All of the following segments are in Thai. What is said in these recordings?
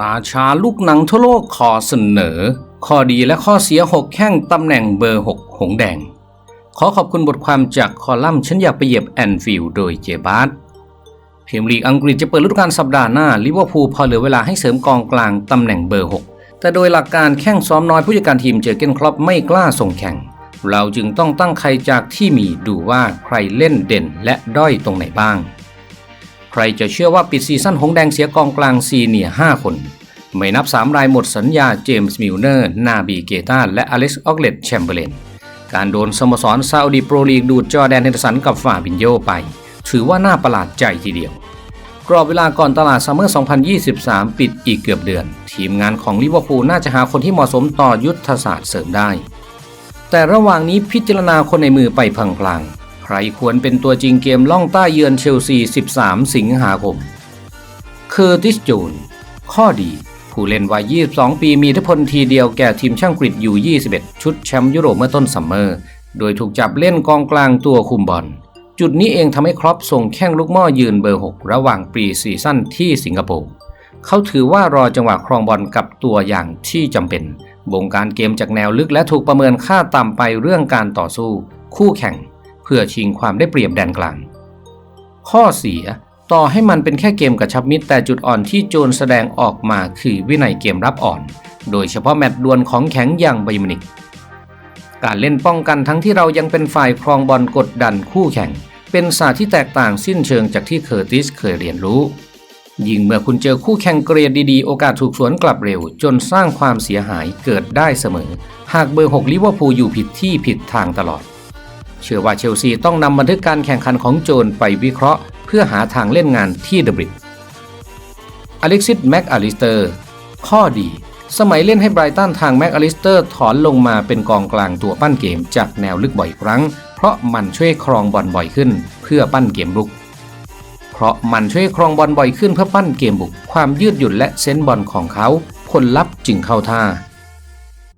ราชาลูกหนังทั่วโลกขอเสนอ ข้อดีและข้อเสีย 6 แข้งตำแหน่งเบอร์ 6 หงแดง ขอขอบคุณบทความจากคอลัมน์ฉันอยากไปเหยียบแอนฟิลด์โดยเจบาร์พรีเมียร์ลีกอังกฤษจะเปิดฤดูกาลสัปดาห์หน้าลิเวอร์พูลพอเหลือเวลาให้เสริมกองกลางตำแหน่งเบอร์ 6 แต่โดยหลักการแข้งซ้อมน้อยผู้จัดการทีมเจอเกนครอปไม่กล้าส่งแข่ง เราจึงต้องตั้งใครจากที่มีดูว่าใครเล่นเด่นและด้อยตรงไหนบ้าง ใครจะเชื่อว่าปิดซีซั่นหงแดงเสียกองกลางซีเนีย5คน ไม่นับ 3 รายหมดสัญญาเจมส์มิลเนอร์ นาบีเกตาและอเล็กซ์ออกเลตแชมเบอร์เลนการโดนสโมสรซาอุดีโปรลีกดูดจอร์แดนเฮนเดอร์สันกับฟาบินโยไป ถือว่าน่าประหลาดใจทีเดียว กรอบเวลาก่อนตลาดซัมเมอร์ 2023 ปิดอีกเกือบเดือน ทีมงานของลิเวอร์พูลน่าจะหาคนที่เหมาะสมต่อยุทธศาสตร์เสริมได้ แต่ระหว่างนี้พิจารณาคนในมือไปพลางๆ ใครควรเป็นตัวจริงเกมล่องใต้เยือนเชลซี 13 สิงหาคม เคอร์ติสจูน ข้อดี ผู้เล่นวัย 22 ปีมีทพลทีเดียวแก่ทีมช่างกรีฑอยู่ 21 ชุดแชมป์ยุโรปเมื่อต้นซัมเมอร์ โดยถูกจับเล่นกองกลางตัวคุมบอล จุดนี้เองทำให้ครอปส่งแข้งลูกหม้อยืนเบอร์ 6 ระหว่างปรีซีซั่นที่สิงคโปร์เขาถือว่ารอจังหวะครองบอลกับตัวอย่างที่จำเป็น บงการเกมจากแนวลึกและถูกประเมินค่าต่ำไปเรื่องการต่อสู้ คู่แข่ง เพื่อชิงความได้เปรียบแดนกลาง ข้อเสียต่อให้มันเป็นแค่เกมกระชับมิตรแต่จุดอ่อนที่โจนแสดงออกมาคือวินัยเกมรับอ่อน โดยเฉพาะแมตช์ดวลของแข็งอย่างไบมินิก การเล่นป้องกันทั้งที่เรายังเป็นฝ่ายครองบอลกดดันคู่แข่ง เป็นศาสตร์ที่แตกต่างสิ้นเชิงจากที่เคอร์ติสเคยเรียนรู้ ยิ่งเมื่อคุณเจอคู่แข่งเกรดดีๆ โอกาสถูกสวนกลับเร็ว จนสร้างความเสียหายเกิดได้เสมอ หากเบอร์ 6 ลิเวอร์พูลอยู่ผิดที่ผิดทางตลอด เชื่อว่าเชลซีต้องนำบันทึกการแข่งขันของโจนไปวิเคราะห์ เพื่อหาทางเล่นงานที่เดบริดอเล็กซิสแม็กอลิสเตอร์ ข้อดี สมัยเล่นให้ไบรตันทางแม็กอลิสเตอร์ถอนลงมาเป็นกองกลางตัวปั้นเกมจากแนวลึกบ่อยครั้ง เพราะมันช่วยครองบอลบ่อยขึ้น เพื่อปั้นเกมรุก เพราะมันช่วยครองบอลบ่อยขึ้นเพื่อปั้นเกมบุก ความยืดหยุ่นและเซนบอลของเขา ผลลัพธ์จึงเข้าท่า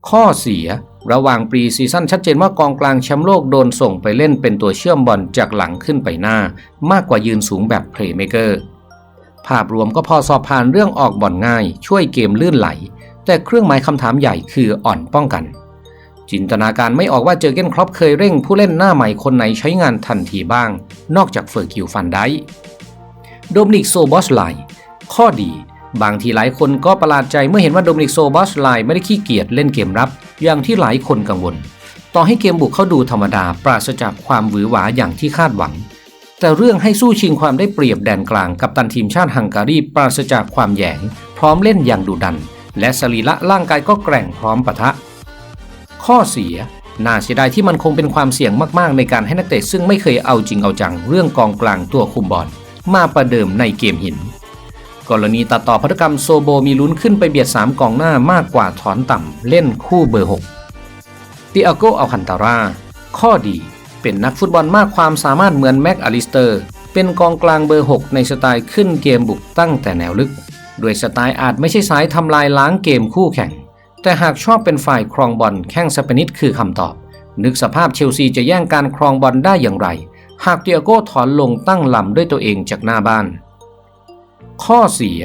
ข้อเสีย ระหว่างปรีซีซั่นชัดเจนว่ากองกลางแชมป์โลกโดนส่งไปเล่นเป็นตัวเชื่อมบอลจากหลังขึ้นไปหน้า มากกว่ายืนสูงแบบเพลย์เมเกอร์ภาพรวมก็พอสอบผ่านเรื่องออกบอลง่าย ช่วยเกมลื่นไหล แต่เครื่องหมายคำถามใหญ่คืออ่อนป้องกัน จินตนาการไม่ออกว่าเจอเกนครอปเคยเร่งผู้เล่นหน้าใหม่คนไหนใช้งานทันทีบ้าง นอกจากเฟอร์กิวฟันไดโดมินิกโซบอสไลข้อดี บางทีหลายคนก็ประหลาดใจเมื่อเห็นว่าโดมินิกโซบอสไลไม่ได้ขี้เกียจเล่นเกมรับ อย่างที่หลายคนกังวล ต่อให้เกมบุกเขาดูธรรมดาปราศจากความหวือหวาอย่างที่คาดหวัง แต่เรื่องให้สู้ชิงความได้เปรียบแดนกลางกับตันทีมชาติฮังการีปราศจากความแยง พร้อมเล่นอย่างดุดัน และสรีระร่างกายก็แกร่งพร้อมปะทะ ข้อเสียน่าเสียดายที่มันคงเป็นความเสี่ยงมากๆ ในการให้นักเตะซึ่งไม่เคยเอาจริงเอาจัง เรื่องกองกลางตัวคุมบอลมาประเดิมในเกมหิน กรณีตัดต่อพัฒกรรมโซโบมีลุ้นขึ้นไปเบียด 3กองหน้ามากกว่าถอนต่ำเล่นคู่เบอร์ 6 ติอาโกอัลคันตาราข้อดีเป็นนักฟุตบอลมากความสามารถเหมือนแม็กอลิสเตอร์ เป็นกองกลางเบอร์ 6 ในสไตล์ขึ้นเกมบุกตั้งแต่แนวลึก ด้วยสไตล์อาจไม่ใช่สายทำลายล้างเกมคู่แข่ง แต่หากชอบเป็นฝ่ายครองบอลแข้งสเปนิดคือคำตอบ นึกสภาพเชลซีจะแย่งการครองบอลได้อย่างไร หากเตียโก้ถอนลงตั้งลำด้วยตัวเองจากหน้าบ้าน ข้อเสีย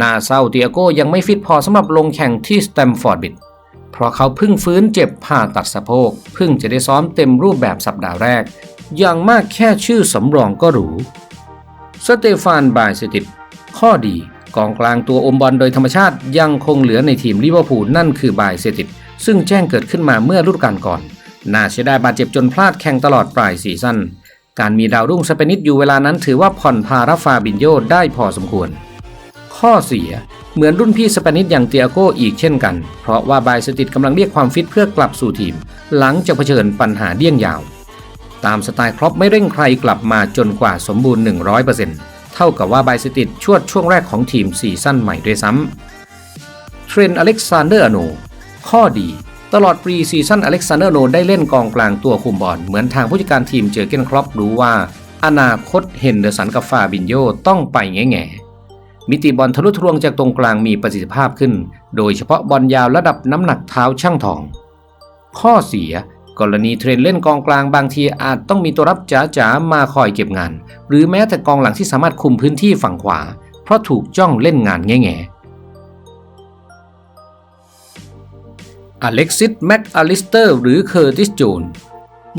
น่าเศร้าเตียโก้ยังไม่ฟิตพอสำหรับลงแข่งที่สแตมฟอร์ดบิดเพราะเขาเพิ่งฟื้นเจ็บผ่าตัดสะโพกเพิ่งจะได้ซ้อมเต็มรูปแบบสัปดาห์แรก อย่างมากแค่ชื่อสำรองก็หรูสเตฟานบายสติดข้อดีกองกลางตัวอมบอลโดยธรรมชาติยังคงเหลือในทีมลิเวอร์พูลนั่นคือบายเซติดซึ่งแจ้งเกิดขึ้นมาเมื่อฤดูกาลก่อน น่าเสียดายบาดเจ็บจนพลาดแข่งตลอดปลายซีซั่น การมีดาวรุ่งสเปนิดอยู่เวลานั้นถือว่าผ่อนพาราฟาบินโยได้พอสมควร ข้อเสียเหมือนรุ่นพี่สเปนิดอย่างเตียโกอีกเช่นกัน เพราะว่าบายสติดกำลังเรียกความฟิตเพื่อกลับสู่ทีม หลังจากเผชิญปัญหาเดี้ยงยาว ตามสไตล์ครอปไม่เร่งใครกลับมาจนกว่าสมบูรณ์ 100%เท่ากับว่าบายสติดชวดช่วงแรกของทีมซีซั่นใหม่ด้วยซ้ำเทรนอเล็กซานเดอร์อโนข้อดี ตลอดปรีซีซั่นอเล็กซานเดอร์โนได้เล่นกองกลางตัวคุมบอลเหมือนทางผู้จัดการทีมเจอเกนครอปรู้ว่า อนาคตเฮนเดอร์สันกับฟาบินโยต้องไปแง่แง่มิติบอลทะลุทะลวงจากตรงกลางมีประสิทธิภาพขึ้น โดยเฉพาะบอลยาวระดับน้ำหนักเท้าช่างทอง ข้อเสียกรณีเทรนเล่นกองกลางบางทีอาจต้องมีตัวรับจ๋าๆมาคอยเก็บงาน หรือแม้แต่กองหลังที่สามารถคุมพื้นที่ฝั่งขวา เพราะถูกจ้องเล่นงานแง่ๆ อเล็กซิสแม็กอลิสเตอร์หรือเคอร์ติสจูน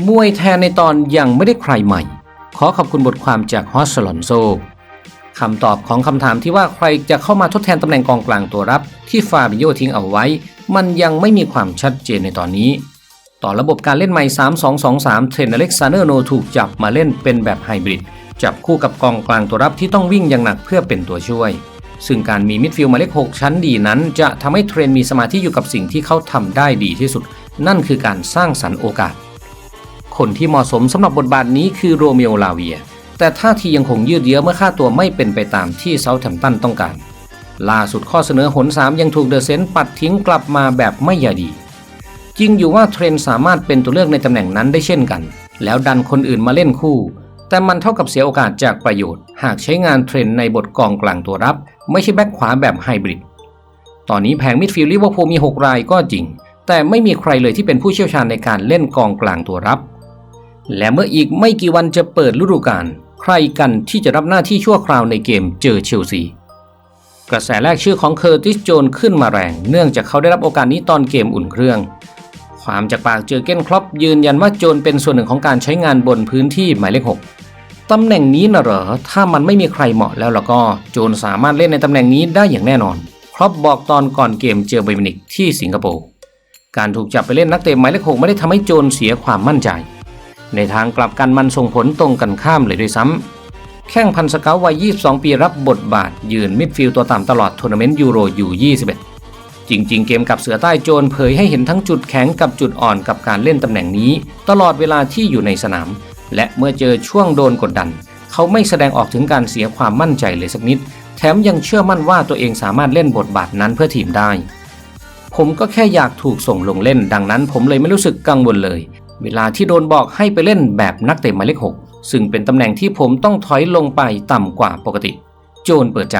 มวยแทนในตอนยังไม่ได้ใครใหม่ ขอขอบคุณบทความจากฮอสลอนโซคำตอบของคำถามที่ว่าใครจะเข้ามาทดแทนตำแหน่งกองกลางตัวรับ ที่ฟาบิโยทิ้งเอาไว้ มันยังไม่มีความชัดเจนในตอนนี้ ต่อระบบการเล่นใหม่ 3-2-2-3 เทรนอเล็กซานเดอร์โนถูกจับมาเล่นเป็นแบบไฮบริดจับคู่กับกองกลางตัวรับที่ต้องวิ่งอย่างหนักเพื่อเป็นตัวช่วย ซึ่งการมีมิดฟิลด์หมายเลข 6 ชั้นดีนั้น จะทำให้เทรนมีสมาธิอยู่กับสิ่งที่เขาทำได้ดีที่สุด นั่นคือการสร้างสรรค์โอกาส คนที่เหมาะสมสำหรับบทบาทนี้คือโรเมโอลาเวีย แต่ท่าทียังคงยืดเยื้อเมื่อค่าตัวไม่เป็นไปตามที่เซาท์แฮมป์ตันต้องการ ล่าสุดข้อเสนอหน3ยังถูกเดอะเซนต์ปัดทิ้งกลับมาแบบไม่ใยดี จริงอยู่ว่าเทรนสามารถเป็นตัวเลือกในตำแหน่งนั้นได้เช่นกัน แล้วดันคนอื่นมาเล่นคู่ แต่มันเท่ากับเสียโอกาสจากประโยชน์ หากใช้งานเทรนในบทกองกลางตัวรับ ไม่ใช่แบ็คขวาแบบไฮบริด ตอนนี้แผงมิดฟิลด์ลิเวอร์พูลมี 6 รายก็จริง แต่ไม่มีใครเลยที่เป็นผู้เชี่ยวชาญในการเล่นกองกลางตัวรับ และเมื่ออีกไม่กี่วันจะเปิดฤดูกาลใครกันที่จะรับหน้าที่ชั่วคราวในเกมเจอเชลซีกระแสแรกชื่อของเคอร์ติสโจนขึ้นมาแรง เนื่องจากเขาได้รับโอกาสนี้ตอนเกมอุ่นเครื่อง ความจากปากเจอเก้นครอปยืนยันว่าโจนเป็นส่วนหนึ่งของการใช้งานบนพื้นที่หมายเลข6 ตำแหน่งนี้นะเหรอ ถ้ามันไม่มีใครเหมาะแล้วล้วก็ โจนสามารถเล่นในตำแหน่งนี้ได้อย่างแน่นอน ครอปบอกตอนก่อนเกมเจอไบมินิกที่สิงคโปร์ การถูกจับไปเล่นนักเตะหมายเลข6ไม่ได้ทำให้โจนเสียความมั่นใจ ในทางกลับกันมันส่งผลตรงกันข้ามเลยด้วยซ้ำ แข้งพันสเกาวัย 22 ปีรับบทบาท ยืนมิดฟิลด์ตัวต่ำตลอดทัวร์นาเมนต์ยูโรอยู่ 21 จริง ๆ เกมกับเสือใต้โจนเผยให้เห็นทั้งจุดแข็งกับจุดอ่อนกับการเล่นตำแหน่งนี้ ตลอดเวลาที่อยู่ในสนาม และเมื่อเจอช่วงโดนกดดัน เขาไม่แสดงออกถึงการเสียความมั่นใจเลยสักนิด แถมยังเชื่อมั่นว่าตัวเองสามารถเล่นบทบาทนั้นเพื่อทีมได้ ผมก็แค่อยากถูกส่งลงเล่น ดังนั้นผมเลยไม่รู้สึกกังวลเลย เวลาที่โดนบอกให้ไปเล่นแบบนักเตะหมายเลขหกซึ่งเป็นตำแหน่งที่ผมต้องถอยลงไปต่ำกว่าปกติ โจนเปิดใจ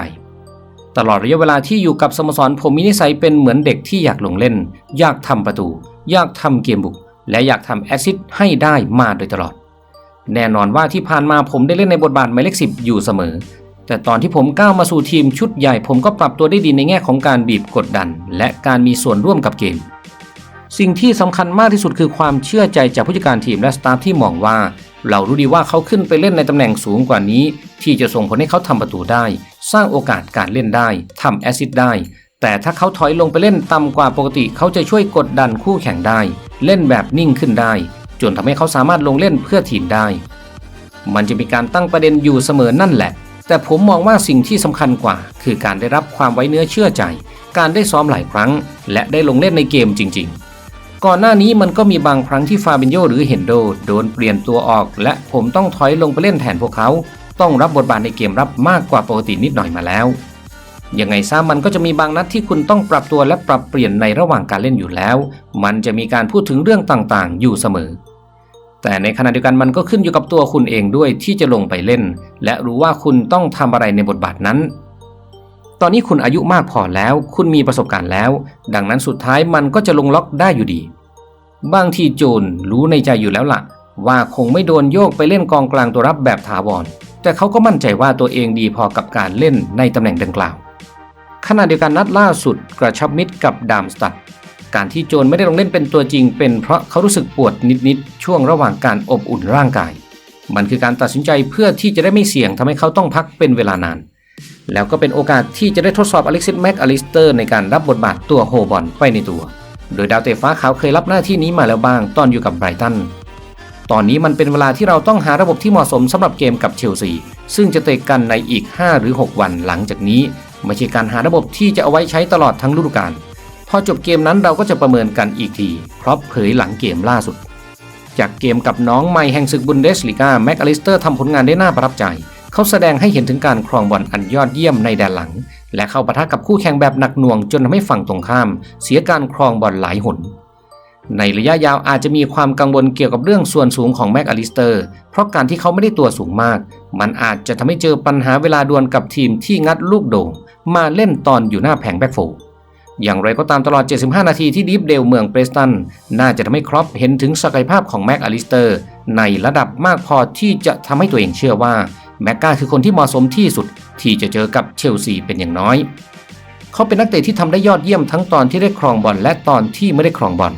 ตลอดระยะเวลาที่อยู่กับสโมสรผมมีนิสัยเป็นเหมือนเด็กที่อยากลงเล่น อยากทำประตู อยากทำเกมบุก และอยากทำแอซิสให้ได้มาโดยตลอด แน่นอนว่าที่ผ่านมาผมได้เล่นในบทบาทหมายเลขสิบอยู่เสมอ แต่ตอนที่ผมก้าวมาสู่ทีมชุดใหญ่ ผมก็ปรับตัวได้ดีในแง่ของการบีบกดดัน และการมีส่วนร่วมกับเกม สิ่งที่สำคัญมากที่สุดคือความเชื่อใจจากผู้จัดการทีมและสตาฟที่มองว่าเรารู้ดีว่าเขาขึ้นไปเล่นในตำแหน่งสูงกว่านี้ ที่จะส่งผลให้เขาทำประตูได้ สร้างโอกาสการเล่นได้ทำแอซิสต์ได้ แต่ถ้าเขาถอยลงไปเล่นต่ำกว่าปกติ เขาจะช่วยกดดันคู่แข่งได้ เล่นแบบนิ่งขึ้นได้ จนทำให้เขาสามารถลงเล่นเพื่อทีมได้ มันจะมีการตั้งประเด็นอยู่เสมอนั่นแหละ แต่ผมมองว่าสิ่งที่สำคัญกว่า คือการได้รับความไว้เนื้อเชื่อใจ การได้ซ้อมหลายครั้ง และได้ลงเล่นในเกมจริง ๆ ก่อนหน้านี้มันก็มีบางครั้งที่ฟาบินโยหรือเฮนโดโดนเปลี่ยนตัวออก และผมต้องถอยลงไปเล่นแทนพวกเขา ต้องรับบทบาทในเกมรับมากกว่าปกตินิดหน่อยมาแล้ว ยังไงซะมันก็จะมีบางนัดที่คุณต้องปรับตัวและปรับเปลี่ยนในระหว่างการเล่นอยู่แล้ว มันจะมีการพูดถึงเรื่องต่างๆ อยู่เสมอ แต่ในขณะเดียวกันมันก็ขึ้นอยู่กับตัวคุณเองด้วยที่จะลงไปเล่น และรู้ว่าคุณต้องทำอะไรในบทบาทนั้น ตอนนี้คุณอายุมากพอแล้ว คุณมีประสบการณ์แล้ว ดังนั้นสุดท้ายมันก็จะลงล็อกได้อยู่ดี บางทีโจนรู้ในใจอยู่แล้วล่ะ ว่าคงไม่โดนโยกไปเล่นกองกลางตัวรับแบบถาวรแต่เขาก็มั่นใจว่าตัวเองดีพอกับการเล่นในตำแหน่งดังกล่าว ขณะเดียวกันนัดล่าสุดกระชับมิตรกับดามสตัดการที่โจนไม่ได้ลงเล่นเป็นตัวจริง เป็นเพราะเขารู้สึกปวดนิดๆช่วงระหว่างการอบอุ่นร่างกาย มันคือการตัดสินใจเพื่อที่จะได้ไม่เสี่ยงทำให้เขาต้องพักเป็นเวลานาน แล้วก็เป็นโอกาสที่จะได้ทดสอบอเล็กซิสแม็กอลิสเตอร์ในการรับบทบาทตัวโฮบอลไปในตัว โดยดาวเตะฟ้าขาวเคยรับหน้าที่นี้มาแล้วบ้างตอนอยู่กับไบรตันตอนนี้มันเป็นเวลาที่เราต้องหาระบบที่เหมาะสมสำหรับเกมกับเชลซีซึ่งจะเตะกันในอีก 5 หรือ 6 วันหลังจากนี้ ไม่ใช่การหาระบบที่จะเอาไว้ใช้ตลอดทั้งฤดูกาลพอจบเกมนั้นเราก็จะประเมินกันอีกทีเพราะเผยหลังเกมล่าสุด จากเกมกับน้องใหม่แห่งศึกบุนเดสลีกาแม็กอลิสเตอร์ทำผลงานได้น่าประทับใจ เขาแสดงให้เห็นถึงการครองบอลอันยอดเยี่ยมในแดนหลัง และเข้าปะทะกับคู่แข่งแบบหนักหน่วงจนทำให้ฝั่งตรงข้าม เสียการครองบอลหลายหนในระยะยาวอาจจะมีความกังวลเกี่ยวกับเรื่องส่วนสูงของแม็กอลิสเตอร์ เพราะการที่เขาไม่ได้ตัวสูงมาก มันอาจจะทำให้เจอปัญหาเวลาดวลกับทีมที่งัดลูกโด่ง มาเล่นตอนอยู่หน้าแผงแบ็กโฟร์อย่างไรก็ตามตลอด 75 นาทีที่ดีฟเดลเมืองเปรสตัน น่าจะทำให้ครอปเห็นถึงศักยภาพของแม็กอลิสเตอร์ ในระดับมากพอที่จะทำให้ตัวเองเชื่อว่า แม็กกาคือคนที่เหมาะสมที่สุด ที่จะเจอกับเชลซีเป็นอย่างน้อย เขาเป็นนักเตะที่ทำได้ยอดเยี่ยมทั้งตอนที่ได้ครองบอลและตอนที่ไม่ได้ครองบอล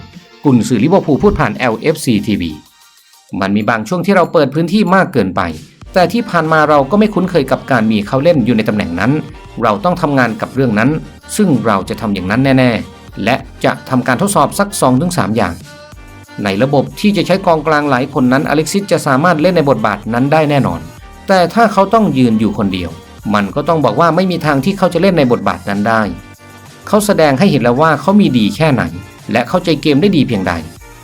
กุนสื่อลิเวอร์พูลพูดผ่าน LFC TV มันมีบางช่วงที่เราเปิดพื้นที่มากเกินไป แต่ที่ผ่านมาเราก็ไม่คุ้นเคยกับการมีเขาเล่นอยู่ในตำแหน่งนั้น เราต้องทำงานกับเรื่องนั้น ซึ่งเราจะทำอย่างนั้นแน่ ๆ และจะทำการทดสอบสัก 2-3 อย่าง ในระบบที่จะใช้กองกลางหลายคนนั้นอเล็กซิสจะสามารถเล่นในบทบาทนั้นได้แน่นอน แต่ถ้าเขาต้องยืนอยู่คนเดียว มันก็ต้องบอกว่าไม่มีทางที่เขาจะเล่นในบทบาทนั้นได้ เขาแสดงให้เห็นแล้วว่าเขามีดีแค่ไหน และเข้าใจเกมได้ดีเพียงใด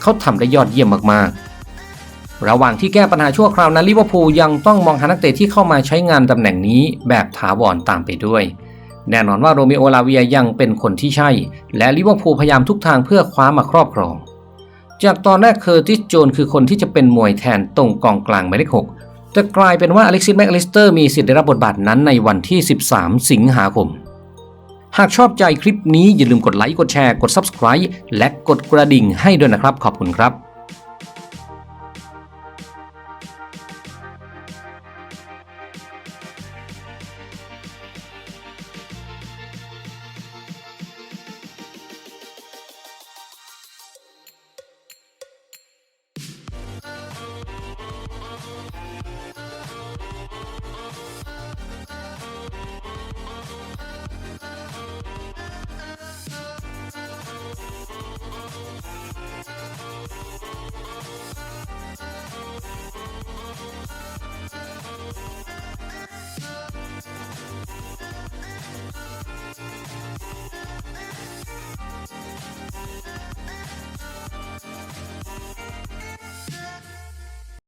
เขาทำได้ยอดเยี่ยมมากๆ ระหว่างที่แก้ปัญหาชั่วคราวนั้นลิเวอร์พูลยังต้องมองหานักเตะที่เข้ามาใช้งานตำแหน่งนี้แบบถาวรตามไปด้วย แน่นอนว่าโรเมโอลาเวียยังเป็นคนที่ใช่ และลิเวอร์พูลพยายามทุกทางเพื่อคว้ามาครอบครอง จากตอนแรกเคอร์ติสโจนคือคนที่จะเป็นมวยแทนตรงกองกลางหมายเลขหกแต่กลายเป็นว่าอเล็กซิสแมคอลิสเตอร์มีสิทธิ์ได้รับบทบาทนั้นในวันที่ 13 สิงหาคม หากชอบใจคลิปนี้อย่าลืมกดไลค์กดแชร์กด Subscribe และกดกระดิ่งให้ด้วยนะครับขอบคุณครับ